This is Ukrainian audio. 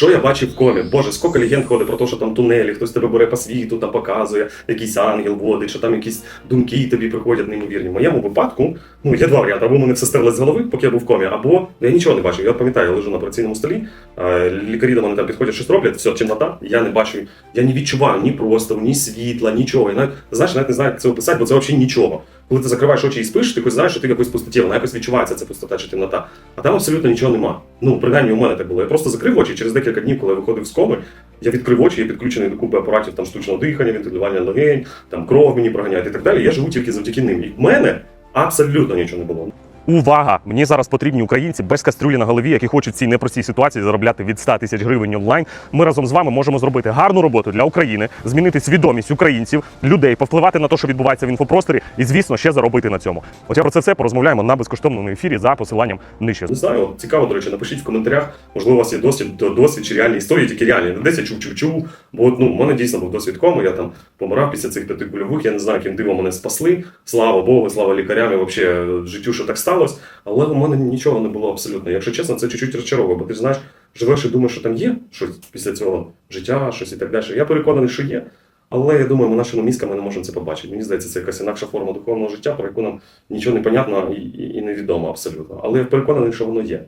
Що я бачив в комі? Боже, скільки легенд ходить про те, що там тунелі, хтось тебе бере по світу, там показує, якийсь ангел водить, що там якісь думки тобі приходять неймовірні. В моєму випадку, ну є два варіанти. Або мене все стерло з голови, поки я був в комі, або ну, я нічого не бачив. Я пам'ятаю, я лежу на операційному столі, лікарі до мене там підходять, щось роблять, все, темнота, я не бачу, я не відчуваю ні простору, ні світла, нічого. Я навіть, знаєш, навіть не знаю, як це описати, бо це взагалі нічого. Коли ти закриваєш очі і спиш, ти хоч знаєш, що ти якось пустоті, вона якось відчувається ця пустота чи темнота. А там абсолютно нічого нема. Ну, принаймні у мене так було. Я просто закрив очі через декілька днів, коли я виходив з коми, я відкрив очі, я підключений до купи апаратів там штучного дихання, вентилювання легень, там кров мені проганяють і так далі. Я живу тільки завдяки ним. І в мене абсолютно нічого не було. Увага! Мені зараз потрібні українці без кастрюлі на голові, які хочуть в цій непростій ситуації заробляти від 100 тисяч гривень онлайн. Ми разом з вами можемо зробити гарну роботу для України, змінити свідомість українців, людей, повпливати на те, що відбувається в інфопросторі, і звісно, ще заробити на цьому. От я про це все порозмовляємо на безкоштовному ефірі за посиланням нижче. Не знаю, цікаво, до речі, напишіть в коментарях, можливо, у вас є досвід, до- досвід чи реальні історії, тільки реальні. Десь я чув-чув-чув. Бо ну, в мене дійсно був досвід коми, я там помирав після цих п'яти кульових, я не знаю, яким дивом мене спасли. Слава Богу, слава лікарям і взагалі життю, що так сталося. Але у мене нічого не було абсолютно. Якщо чесно, це чуть-чуть розчаровує, бо ти знаєш, живеш і думаєш, що там є щось після цього життя, щось і так далі. Я переконаний, що є. Але я думаю, ми нашими мізками не можемо це побачити. Мені здається, це якась інакша форма духовного життя, про яку нам нічого не понятно і, і, і невідомо абсолютно. Але я переконаний, що воно є.